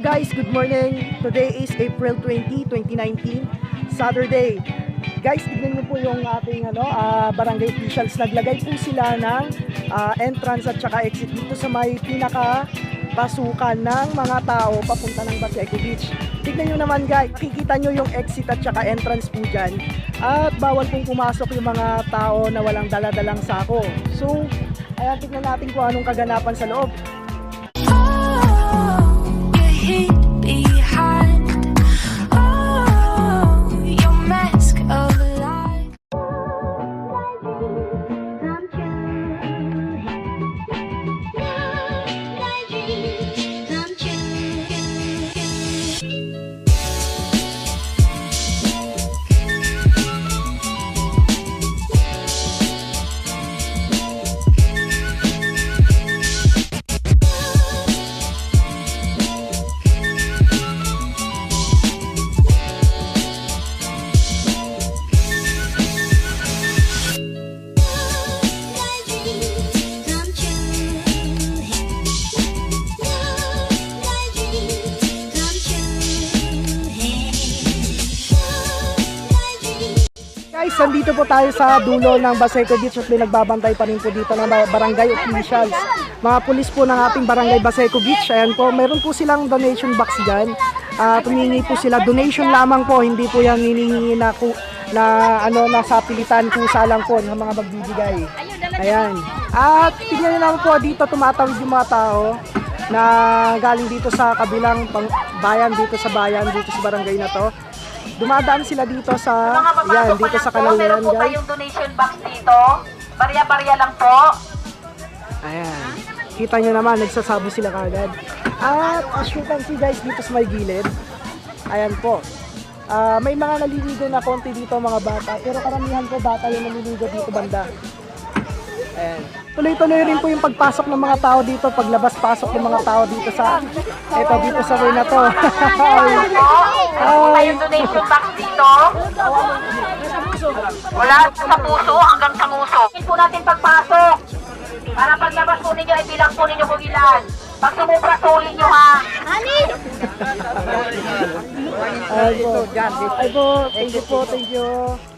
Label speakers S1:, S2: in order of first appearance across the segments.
S1: Guys, good morning. Today is April 20, 2019, Saturday. Guys, tignan niyo po yung ating ano, ah, barangay officials. Naglagay po sila ng ah, entrance at saka exit dito sa may pinaka pasukan ng mga tao papunta ng Baseco Beach. Tignan nyo naman guys, makikita nyo yung exit at saka entrance po dyan. At bawal pong pumasok yung mga tao na walang daladalang sako. So, ayan, tignan natin kung anong kaganapan sa loob. Guys, nandito po tayo sa dulo ng Baseco Beach at may nagbabantay pa rin po dito ng ba- barangay officials. Mga pulis po ng ating barangay Baseco Beach. Ayan po, meron po silang donation box dyan. At humingi po sila donation lamang po, hindi po yan hinihingi na, ku- na ano na sa pilitan kusa lang po ng mga magbibigay. Ayan. At tingnan nyo naman po dito tumatawid yung mga tao na galing dito sa kabilang bayan dito sa bayan dito sa barangay na to. Dumadaan sila dito sa
S2: Mga
S1: yan dito sa
S2: po,
S1: Kalawiran
S2: meron po
S1: guys.
S2: kayong donation box dito. Barya-barya lang po.
S1: Ayan. Kita nyo naman, nagsasabo sila kagad. At as you can see guys, dito sa may gilid, ayan po. Ah, may mga naliligo na konti dito mga bata, pero karamihan po bata yung naliligo dito banda. Ayan. Tuloy-tuloy rin po yung pagpasok ng mga tao dito, paglabas-pasok ng mga tao dito sa, eto dito sa way na to.
S2: Po kayong donation box dito. Wala sa puso hanggang sa. Hindi po natin pagpasok. Para paglabas po ninyo, ay bilang po ninyo kung ilan. Pag sumubra, nyo ha.
S1: Ay po, ay po, thank you po, thank you.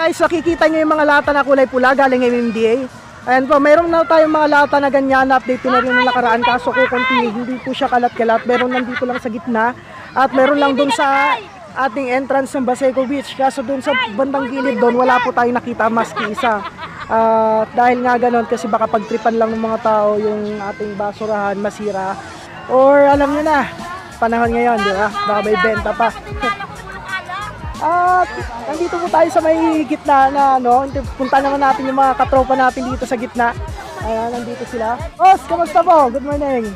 S1: Guys, makikita nyo yung mga lata na kulay pula galing MMDA. Ayan po, meron na tayong mga lata na ganyan, na-update na rin yung nakaraan kaso ko konti, hindi po siya kalat-kalat. Meron lang dito lang sa gitna at meron lang dun sa ating entrance ng Baseco Beach. Kaso dun sa bandang gilid doon, wala po tayong nakita maski isa. Ah, dahil nga ganon, kasi baka pagtripan lang ng mga tao yung ating basurahan, masira. Or alam nyo na, panahon ngayon, di ba? Baka may benta pa. At nandito po tayo sa may gitna na ano, punta naman natin yung mga katropa natin dito sa gitna. Ayan, nandito sila. Boss, kamusta po? Good morning.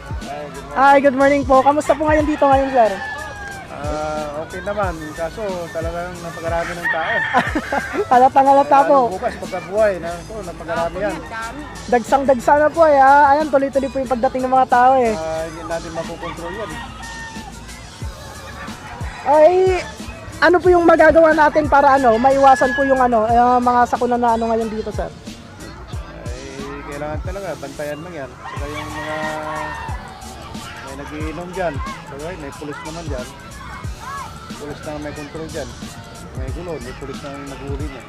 S1: Ay, good morning po. Kamusta po ngayon dito ngayon, sir?
S3: Ah, okay naman. Kaso talagang napakarami ng tao.
S1: Halatang halata po.
S3: Lalo bukas pagkabuhay na ito, napakarami yan.
S1: Dagsang-dagsa na po eh. ah. Ayan, tuloy-tuloy po yung pagdating ng mga tao eh.
S3: Ah, hindi natin mapokontrol yan.
S1: Ay, ano po yung magagawa natin para ano, maiwasan po yung ano, eh, mga sakuna na ano ngayon dito, sir?
S3: Ay, kailangan talaga, bantayan lang yan. Saka yung mga may nagiinom dyan. Saka may pulis naman dyan. Pulis na may control dyan. May gulo, may pulis na niya.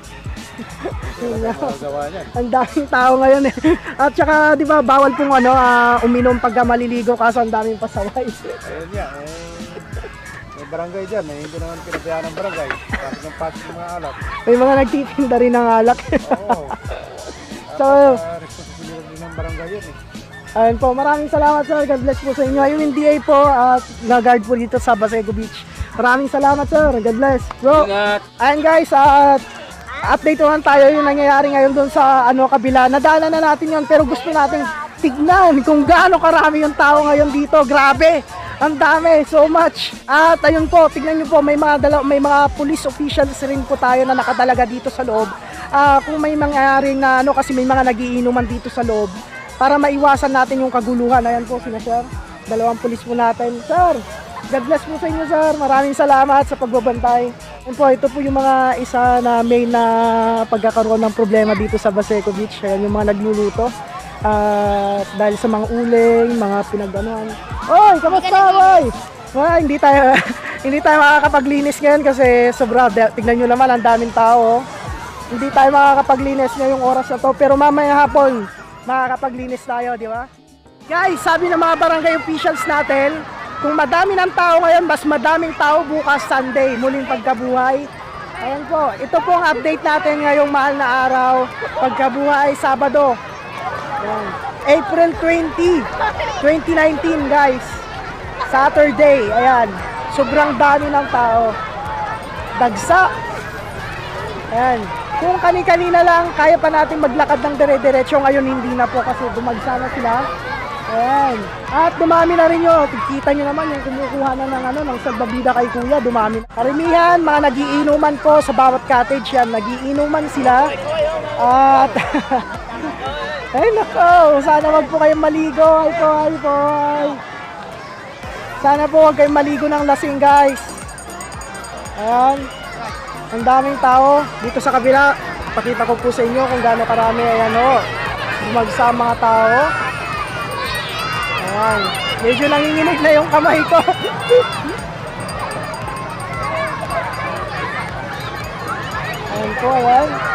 S3: Tayong magagawa niyan.
S1: Ang daming tao ngayon eh. At saka, di ba, bawal pong ano, ah, uminom pagka maliligo kaso ang daming pasaway.
S3: Ayun yan, eh, may barangay dyan. Eh, hindi naman pinabayaan ng barangay. Tapos ng pasok ng mga alak.
S1: May mga nagtitinda rin ng alak.
S3: Oo.
S1: So,
S3: Dapat, ah, responsibility din ng barangay yun eh.
S1: Ayun po, maraming salamat sir. God bless po sa inyo. Yung NDA po at na-guard po dito sa Baseco Beach. Maraming salamat sir. God bless. Bro. Ingat. Ayun guys, at update naman tayo yung nangyayari ngayon doon sa ano kabila. Nadaanan na natin yon pero gusto natin tignan kung gaano karami yung tao ngayon dito. Grabe. Ang dami, so much. At ayun po, tignan niyo po, may mga dalaw, may mga police officials rin po tayo na nakadalaga dito sa loob. ah, kung may mangyaring na ano kasi may mga nagiinuman dito sa loob para maiwasan natin yung kaguluhan. Ayan po sina sir. Dalawang pulis po natin. Sir, God bless po sa inyo sir. Maraming salamat sa pagbabantay. Ayan po, ito po yung mga isa na main na pagkakaroon ng problema dito sa Baseco Beach. Ayan yung mga nagluluto. At dahil sa mga uling, mga pinagdanuhan. Oy, kamusta, boy? Wah, hindi tayo hindi tayo makakapaglinis ngayon kasi sobra. Tignan nyo naman, ang daming tao. Hindi tayo makakapaglinis ngayong oras na to. Pero mamaya hapon, makakapaglinis tayo, di ba? Guys, sabi ng mga barangay officials natin, kung madami ng tao ngayon, mas madaming tao bukas Sunday, muling pagkabuhay. Ayan po, ito po ang update natin ngayong mahal na araw, pagkabuhay, Sabado. April 20, 2019 guys. Saturday, ayan. Sobrang dami ng tao. Dagsa. Ayan. Kung kani-kanina lang, kaya pa natin maglakad ng dire-diretso. Ngayon hindi na po kasi dumagsa na sila. Ayan. At dumami na rin yun. Kita nyo naman yung kumukuha na ng, ano, ng salbabida kay kuya. Dumami na. Karamihan, mga nagiinuman po sa bawat cottage yan. Nagiinuman sila. At ay nako, sana wag po kayong maligo. Ay po, ay po. ay. Sana po wag kayong maligo ng lasing guys. Ayan. Ang daming tao dito sa kabila. Pakita ko po sa inyo kung gaano karami. Ayan o. Bumagsa mga tao. Ayan. Medyo nanginginig na yung kamay ko. ayan po, ayan.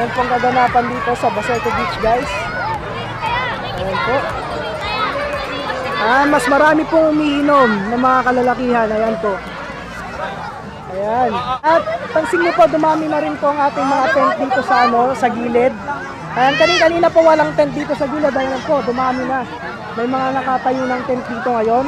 S1: Ayan po ang kaganapan dito sa Baseco Beach guys. Ayan po. Ah, mas marami pong umiinom ng mga kalalakihan. Ayan po. Ayan. At pansin niyo po, dumami na rin po ang ating mga tent dito sa ano, sa gilid. Ayan, kanina-kanina po walang tent dito sa gilid. Ayan po, dumami na. May mga nakatayo ng tent dito ngayon.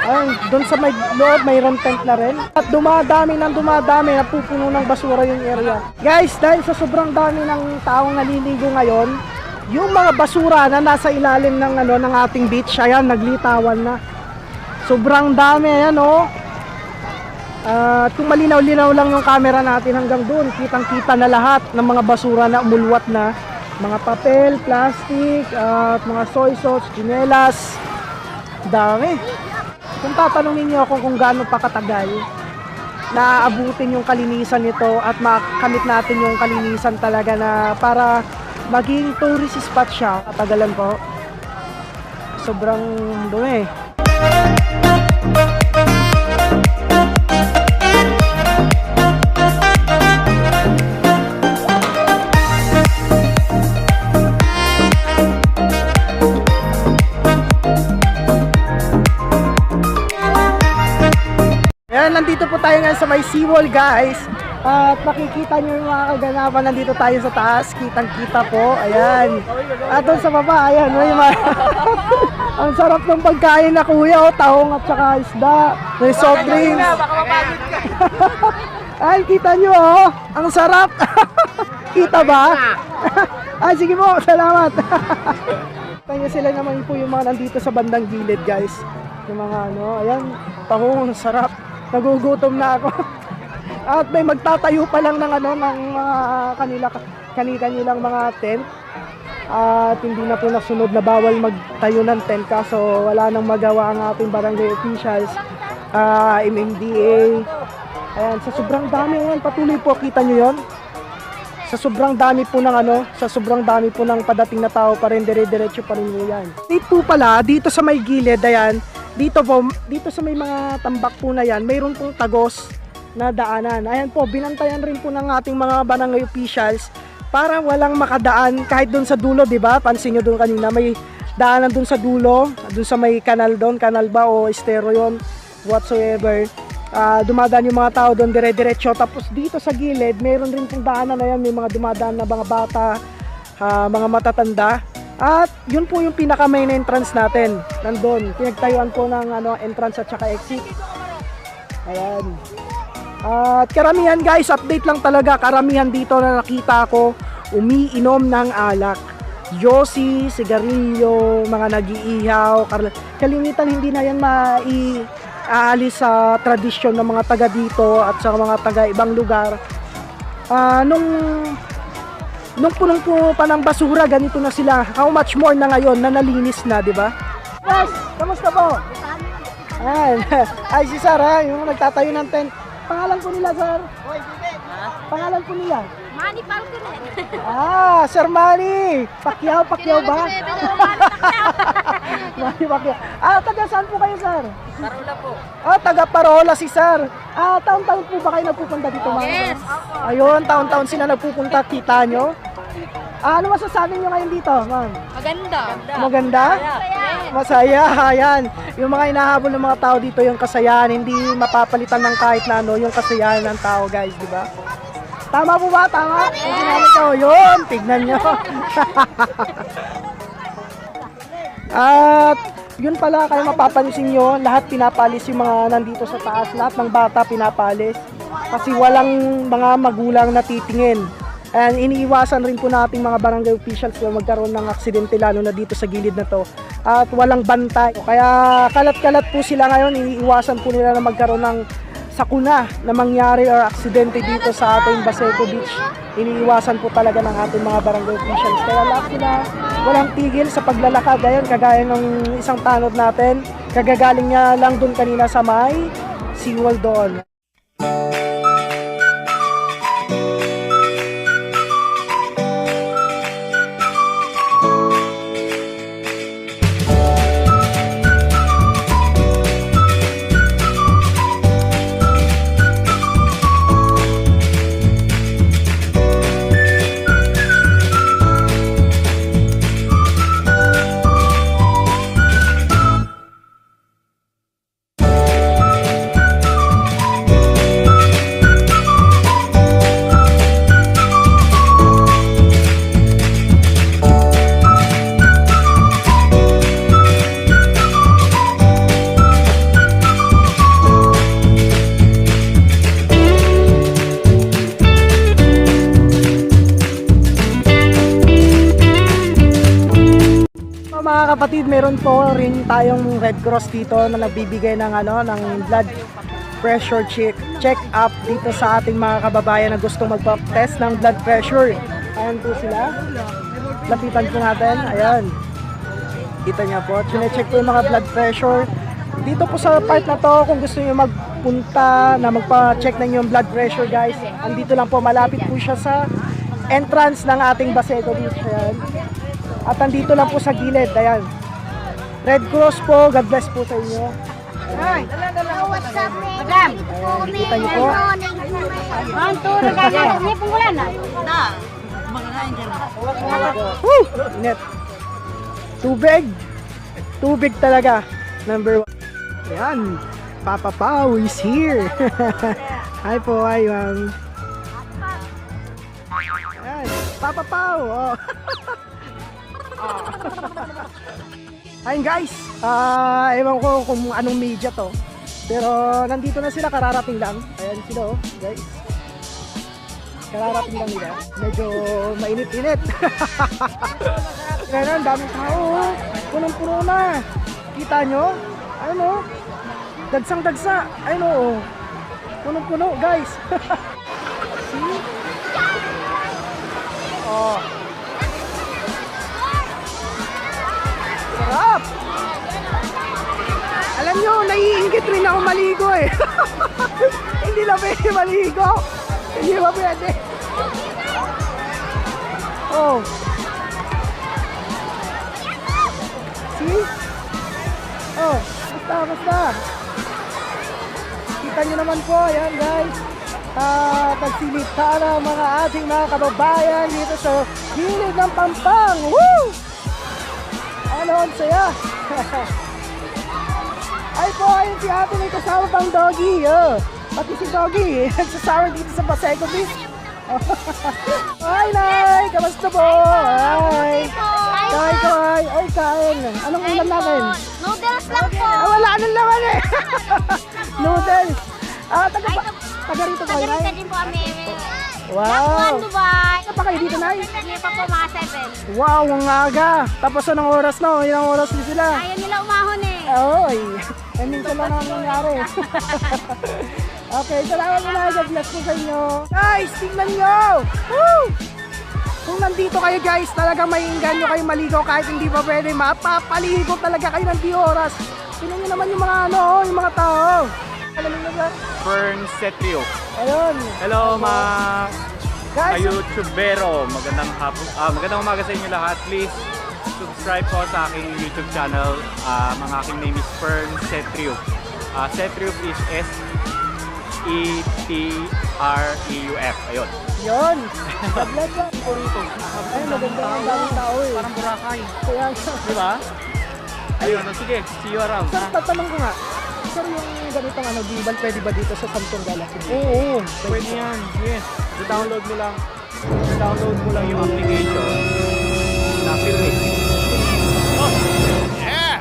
S1: Ayan, doon sa may loob, mayroon tent na rin. At dumadami ng dumadami, napupuno ng basura yung area. Guys, dahil sa sobrang dami ng taong naliligo ngayon, yung mga basura na nasa ilalim ng ano ng ating beach, ayan, naglitawan na. Sobrang dami, ayan oh. At kung malinaw-linaw lang yung camera natin hanggang doon, kitang-kita na lahat ng mga basura na umulwat na. Mga papel, plastic, at mga soy sauce, chinelas. Dami. Kung tatanungin niyo ako kung gaano pa katagal, naaabutin yung kalinisan nito at makamit natin yung kalinisan talaga na para maging tourist spot siya. Katagalan po. Sobrang dumi. Nandito po tayo ngayon sa may seawall guys. At makikita nyo yung mga kaganapan. Nandito tayo sa taas. Kitang kita po. Ayan. At doon sa baba, ayan. May mga... Ang sarap ng pagkain na kuya. Oh, tahong at saka isda. May soft drinks. Ay, kita nyo oh. Ang sarap. kita ba? Ay, sige po. Salamat. Kanya sila naman po yung mga nandito sa bandang gilid guys. Yung mga ano, ayan, tahong sarap. Nagugutom na ako. At may magtatayo pa lang ng ano ng mga kanila kani-kanilang mga tent. At hindi na po nasunod na bawal magtayo ng tent kaso wala nang magawa ang ating barangay officials. Ah, MMDA. Ayan, sa sobrang dami ayan, patuloy po kita nyo 'yon. Sa sobrang dami po ng ano, sa sobrang dami po ng padating na tao pa rin dire-diretso pa rin yan. Dito pala, dito sa may gilid, ayan, dito po, dito sa may mga tambak po na yan, mayroon pong tagos na daanan. Ayan po, binantayan rin po ng ating mga barangay officials para walang makadaan kahit doon sa dulo, di ba? Pansin nyo doon kanina, may daanan doon sa dulo, doon sa may kanal doon, kanal ba o estero yon whatsoever. Ah, dumadaan yung mga tao doon dire-diretso. Tapos dito sa gilid, mayroon rin pong daanan na yan, may mga dumadaan na mga bata, ah, mga matatanda. At yun po yung pinaka main entrance natin. Nandun, pinagtayuan po ng ano, entrance at saka exit. Ayan. At karamihan guys, update lang talaga. Karamihan dito na nakita ko umiinom ng alak. Yossi, sigarilyo, mga nag-iihaw. kar- Kalimitan hindi na yan mai aalis sa tradisyon ng mga taga dito at sa mga taga ibang lugar. Ah, nung nung punong-puno pa ng basura, ganito na sila. How much more na ngayon na nalinis na, di ba? Yes, kamusta po? Ayan. Ay, si Sir, ha? Yung nagtatayo ng tent. Pangalan po nila, Sir? Pangalan po nila?
S4: Manny Falconer.
S1: Ah, Sir Manny! Pakyaw, pakyaw ba? Manny Pacquiao. Ah, taga saan po kayo, Sir?
S4: Parola po.
S1: Ah, taga Parola si Sir. Ah, taon-taon po ba kayo nagpupunta dito, mga
S4: Yes.
S1: Ayun, taon-taon sila nagpupunta. Kita nyo? Ah, ano masasabi nyo ngayon dito, ma'am?
S4: Maganda.
S1: Maganda? Masaya, ayan. Yung mga inahabol ng mga tao dito, yung kasayahan, hindi mapapalitan ng kahit na ano, yung kasayahan ng tao, guys, di ba? Tama po ba? Tama? Yung sinabi ko, yun, tignan nyo. At yun pala, kayo mapapansin nyo, lahat pinapalis yung mga nandito sa taas, lahat ng bata pinapalis. Kasi walang mga magulang na titingin. And iniiwasan rin po natin mga barangay officials na magkaroon ng aksidente lalo na dito sa gilid na to. At walang bantay. Kaya kalat-kalat po sila ngayon, iniiwasan po nila na magkaroon ng sakuna na mangyari or aksidente dito sa ating Baseco Beach. Iniiwasan po talaga ng ating mga barangay officials. Kaya lahat sila walang tigil sa paglalakad. Ayan, kagaya ng isang tanod natin. Kagagaling niya lang dun kanina sa may SeaWorld doon. So, mga kapatid, meron po rin tayong Red Cross dito na nagbibigay ng ano ng blood pressure check check up dito sa ating mga kababayan na gustong magpa-test ng blood pressure. Ayan po sila. Lapitan po natin. Ayan. Kita niya po. Chine-check po yung mga blood pressure. Dito po sa part na to, kung gusto niyo magpunta na magpa-check na yung blood pressure guys, andito lang po, malapit po siya sa entrance ng ating Baseco Beach. Ayan. At andito lang po sa gilid, ayan. Red Cross po, God bless po sa inyo.
S4: What's up, Madam?
S1: Kita niyo po.
S4: Ang tulog ka sa may pangulan na.
S1: Woo! Init. Tubig. Tubig talaga. Number one. Ayan. Papa Pau is here. Hi po, hi ma'am. Ayan. Papa Pau. Oh. Ayun guys, ah ewan ko kung anong media to. Pero nandito na sila, kararating lang. Ayan sila oh, guys. Kararating lang nila. Medyo mainit-init. Kaya daming tao. oh. Punong-puno na. Kita nyo? Ayun oh. Dagsang-dagsa. Ayun oh. Punong-puno guys. See? Oh. Sarap. Alam nyo, naiingit rin ako maligo eh. Hindi na pwede maligo. Hindi ba pwede? Oh. See? Oh, basta, basta. Kita nyo naman po, ayan guys. Ah, pagsilita ng mga ating mga kababayan dito sa gilid ng Pampang. Woo! Ang saya. Ay po, ayun si ate may kasama pang doggy. Oh. Pati si doggy, nagsasama dito sa Paseco Beach. Hi, Nay! Kamusta po? Hi! Kain, kain. Ay, kain. Anong ulam natin?
S4: Noodles lang po.
S1: Ah, wala nang laman eh. Noodles. Ah, taga, pa, taga rito kayo, Nay?
S4: Tagarita din po kami.
S1: Wow.
S4: Dubai.
S1: Pa kayo dito, Nay?
S4: Hindi pa po mga seven.
S1: Wow, ang aga. Tapos anong oras no? Ilang oras din sila?
S4: Ayaw nila umahon eh.
S1: Oy, eh minsan lang ang nangyari. Okay, salamat na. God bless po sa inyo. Guys, tingnan nyo! Woo! Kung nandito kayo guys, talaga maiinggan nyo kayo maligaw kahit hindi pa pwede. Mapapaligo talaga kayo ng di oras. Tingnan nyo naman yung mga ano, yung mga tao. Alam nyo ba?
S5: Fern Setrio.
S1: Ayun.
S5: Hello mga
S1: Guys,
S5: ka-YouTubero. Magandang hapon. Ah, magandang umaga sa inyo lahat. Please subscribe po sa aking YouTube channel. Ah, ang aking name is Fern Setrio. Ah, Setrio is S E T R E U F. Ayun.
S1: yun. God bless yan. Ay, maganda ang daming tao eh.
S5: Parang Boracay.
S1: Kaya,
S5: Di ba? Ayun, sige. See you around.
S1: sir, tatanong ko nga. Sir, yung ganitong ano, gimbal, pwede ba dito sa Samsung Galaxy?
S5: Oo, pwede yan. Yes. download mo lang. download mo lang yung application na Filmic. Oh! Yeah!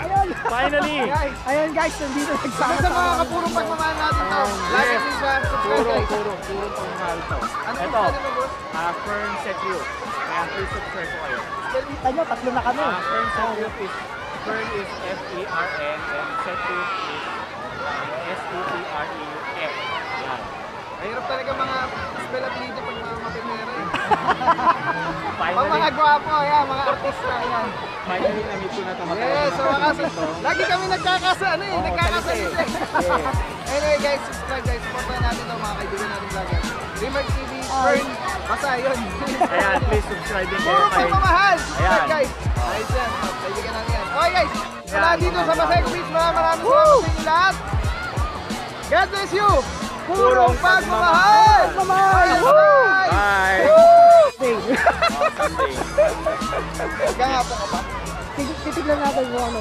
S5: Finally!
S1: Ayun guys, nandito nagsama sa mga kapurong pagmamahal natin to.
S5: Like and subscribe, Puro, puro, puro pagmamahal to. Ito, ah, Fern Setrio. Kaya please subscribe ko kayo.
S1: Kita nyo, tatlo na kami.
S5: Ah, Fern Setrio is, Fern is F-E-R-N and Setrio is Yan.
S6: Mahirap talaga mga spell at media pag mga mapimera eh. Pag mga gwapo, yan, mga artista, yan.
S5: finally na-meet ko na ito.
S6: Yes, so wakas, lagi kami nagkakasa, ano eh, nagkakasa eh. anyway guys, subscribe guys, supportan natin to mga kaibigan natin vlogger. Dreamer TV, Fern, basta yun.
S5: Ayan, please subscribe din kayo
S6: Puro pagmamahal, subscribe
S5: Ayan.
S6: guys. Ayos yan, kaibigan natin yan. Okay guys, wala dito
S5: mga
S6: sa
S5: vlogger.
S6: Beach, maraming maraming salamat sa inyo lahat. God bless you! Purong pagmamahal!
S1: Pagmamahal!
S6: Bye!
S5: Oh, Sunday.
S6: Gagapo ka ba?
S1: tig- titignan natin kung ano.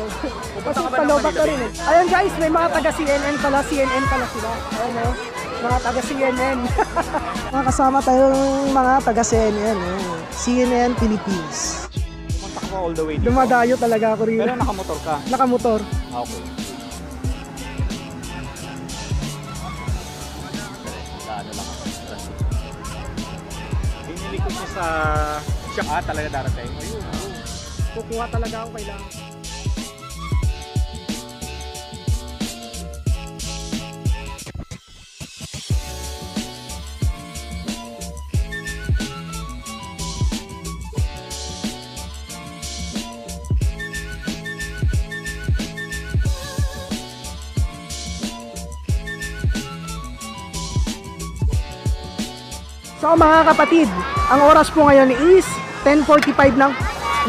S1: Kasi palobat na rin eh. Ayun guys, may mga taga CNN pala, CNN pala sila. Ayun oh. Mga taga CNN. mga kasama tayong mga taga CNN. Eh. CNN Philippines.
S5: Pumunta ka all the way dito.
S1: Dumadayo talaga ako rin.
S5: Pero nakamotor ka.
S1: Nakamotor.
S5: Ah, Okay. Gaano lang ako. Binili ko siya sa shop. Ah, talaga darating. Ayun. ayun.
S1: Kukuha talaga ako kailangan. So mga kapatid, ang oras po ngayon is 10.45 ng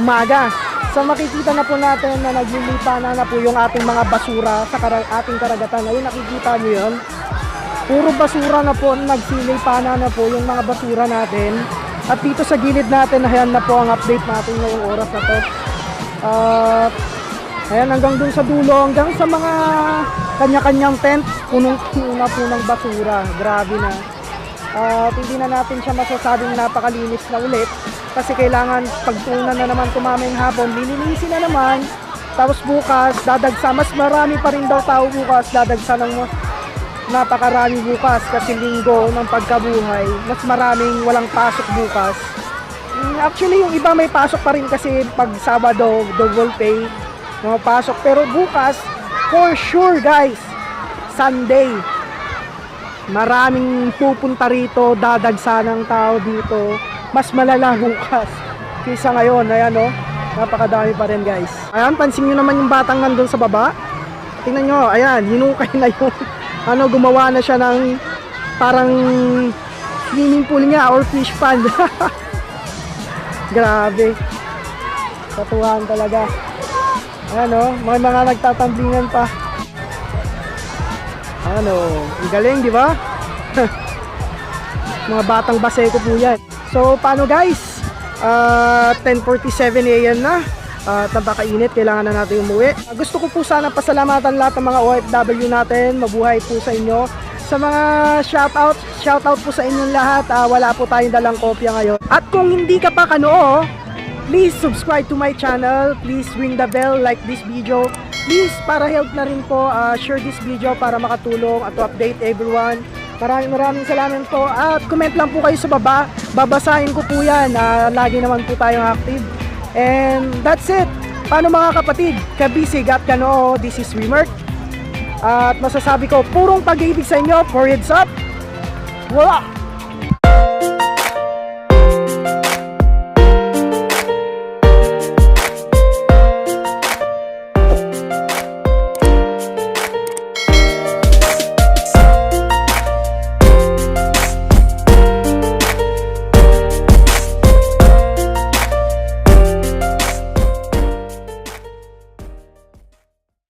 S1: umaga. So makikita na po natin na naglilipa na na po yung ating mga basura sa kara- ating karagatan. Ngayon nakikita nyo yun. Puro basura na po, nagsilipa na na po yung mga basura natin. At dito sa gilid natin, ayan na po ang update natin ngayong oras na to. At ayan hanggang dun sa dulo, hanggang sa mga kanya-kanyang tent, punong-puno po ng basura. Grabe na. At hindi na natin siya masasabing napakalinis na ulit kasi kailangan pagtunan na naman tumaming hapon, lilinisin na naman. Tapos bukas, dadagsa, mas marami pa rin daw tao bukas, dadagsa ng napakarami bukas kasi linggo ng pagkabuhay. Mas maraming walang pasok bukas. Mm, Actually, yung iba may pasok pa rin kasi pag Sabado, double pay, mga pasok. Pero bukas, for sure guys, Sunday, maraming pupunta rito, dadagsa ng tao dito. Mas malala bukas kaysa ngayon. Ayan o, napakadami pa rin guys. Ayan, pansin nyo naman yung batang nandun sa baba. Tingnan nyo, ayan, hinukay na yung ano, gumawa na siya ng parang swimming pool niya or fish pond. Grabe. Katuhan talaga. Ayan o, may mga nagtatamblingan pa. Ano, ang galing, di ba? Mga batang baseko po yan. So, paano guys? Ah, 10.47 a.m. na. At napakainit, kailangan na natin umuwi. Ah, gusto ko po sana pasalamatan lahat ng mga OFW natin. Mabuhay po sa inyo. Sa mga shoutout, shoutout po sa inyong lahat. Ah, wala po tayong dalang kopya ngayon. At kung hindi ka pa kanoo, please subscribe to my channel. Please ring the bell, like this video. Please, para help na rin po, ah, share this video para makatulong at to update everyone. Maraming maraming salamat po. At comment lang po kayo sa baba. Babasahin ko po yan. Ah, lagi naman po tayong active. And that's it. Paano mga kapatid? Kabisig at kanoo, this is Remark. At masasabi ko, purong pag-ibig sa inyo, for heads up, wala!